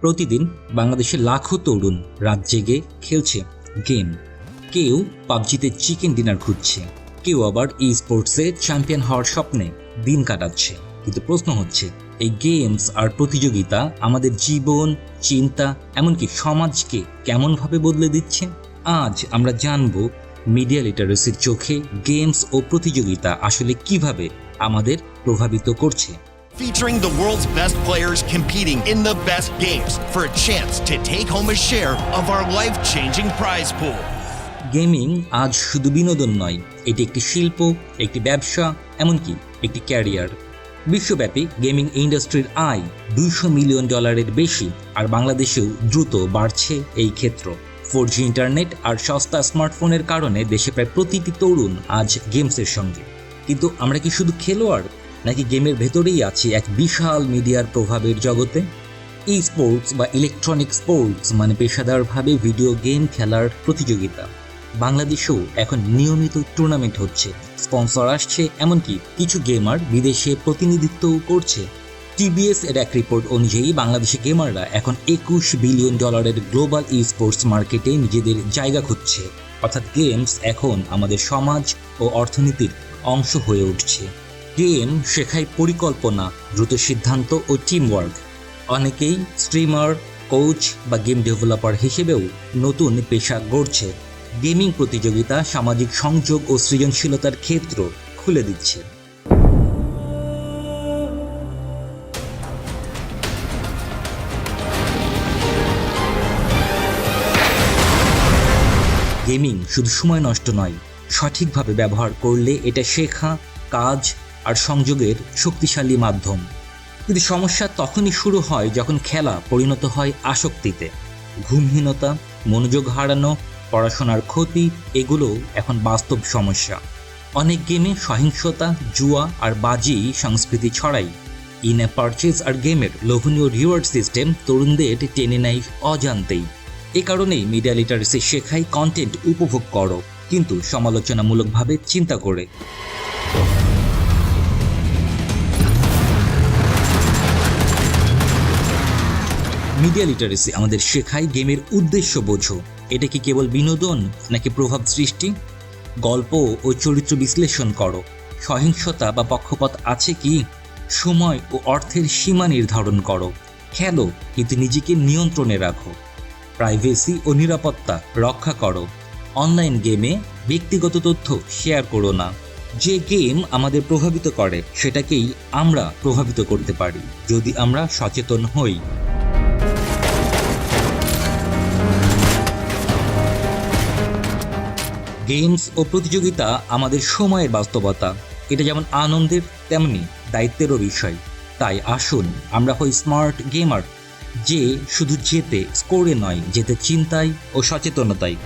প্রতিদিন বাংলাদেশে লাখো তরুণ রাত জেগে খেলছে গেম। কেউ পাবজিতে চিকেন ডিনার খুঁজছে, কেউ আবার ই স্পোর্টসে চ্যাম্পিয়ন হওয়ার স্বপ্নে দিন কাটাচ্ছে। কিন্তু প্রশ্ন হচ্ছে, এই গেমস আর প্রতিযোগিতা আমাদের জীবন, চিন্তা, এমনকি সমাজকে কেমনভাবে বদলে দিচ্ছে? আজ আমরা জানব মিডিয়া লিটারেসির চোখে গেমস ও প্রতিযোগিতা আসলে কীভাবে আমাদের প্রভাবিত করছে। Featuring the world's best players competing in the best games for a chance to take home a share of our life changing prize pool. Gaming আজ শুধু বিনোদন নয়, এটি একটি শিল্প, একটি ব্যবসা, এমনকি একটি ক্যারিয়ার। বিশ্বব্যাপী গেমিং ইন্ডাস্ট্রির আয় দুইশো মিলিয়ন ডলারের বেশি, আর বাংলাদেশেও দ্রুত বাড়ছে এই ক্ষেত্র। ফোর জি ইন্টারনেট আর সস্তা স্মার্টফোনের কারণে দেশে প্রায় প্রতিটি তরুণ আজ গেমসের সঙ্গে। কিন্তু আমরা কি শুধু খেলোয়াড়? নাকি গেমের ভেতরেই আছি এক বিশাল মিডিয়ার প্রভাবের জগতে? ই স্পোর্টস বা ইলেকট্রনিক স্পোর্টস মানে পেশাদারভাবে ভিডিও গেম খেলার প্রতিযোগিতা। বাংলাদেশেও এখন নিয়মিত টুর্নামেন্ট হচ্ছে। স্পন্সর আসছে এমনকি কিছু গেমার বিদেশে প্রতিনিধিত্বও করছে। টিবিএস এর এক রিপোর্ট অনুযায়ী বাংলাদেশি গেমাররা এখন একুশ বিলিয়ন ডলারের গ্লোবাল ই স্পোর্টস মার্কেটে নিজেদের জায়গা খুঁজছে। অর্থাৎ গেমস এখন আমাদের সমাজ ও অর্থনীতির অংশ হয়ে উঠছে। গেম শেখায় পরিকল্পনা, দ্রুত সিদ্ধান্ত ও টিমওয়ার্ক অনেকেই স্ট্রিমার কোচ বা গেম ডেভেলপার হিসেবেও নতুন পেশা গড়ছে। গেমিং প্রতিযোগিতা সামাজিক সংযোগ ও সৃজনশীলতার ক্ষেত্র খুলে দিচ্ছে। গেমিং শুধু সময় নষ্ট নয়, সঠিকভাবে ব্যবহার করলে এটা শেখা, কাজ আর সংযোগের শক্তিশালী মাধ্যম। কিন্তু সমস্যা তখনই শুরু হয় যখন খেলা পরিণত হয় আসক্তিতে। ঘুমহীনতা, মনোযোগ হারানো, পড়াশোনার ক্ষতি, এগুলোও এখন বাস্তব সমস্যা। অনেক গেমে সহিংসতা, জুয়া আর বাজি সংস্কৃতি ছড়াই। ইন এ পারচেজ আর গেমের লোভনীয় রিওয়ার্ড সিস্টেম তরুণদের টেনে নেয় অজান্তেই। এ কারণেই মিডিয়া লিটারেসি শেখাই কন্টেন্ট উপভোগ করো, কিন্তু সমালোচনামূলকভাবে চিন্তা করে। মিডিয়া লিটারেসি আমাদের শেখায় গেমের উদ্দেশ্য বোঝো। এটা কি কেবল বিনোদন, নাকি প্রভাব সৃষ্টি? গল্প ও চরিত্র বিশ্লেষণ করো। সহিংসতা বা পক্ষপাত আছে কি? সময় ও অর্থের সীমা নির্ধারণ করো। খেলো, কিন্তু নিজেকে নিয়ন্ত্রণে রাখো। প্রাইভেসি ও নিরাপত্তা রক্ষা করো। অনলাইন গেমে ব্যক্তিগত তথ্য শেয়ার করো না। যে গেম আমাদের প্রভাবিত করে, সেটাকেই আমরা প্রভাবিত করতে পারি, যদি আমরা সচেতন হই। গেমস ও প্রতিযোগিতা আমাদের সময়ের বাস্তবতা। এটা যেমন আনন্দের, তেমনি দায়িত্বেরও বিষয়। তাই আসুন, আমরা হই স্মার্ট গেমার যে শুধু জেতে স্কোরে নয় জেতে চিন্তায় ও সচেতনতায়।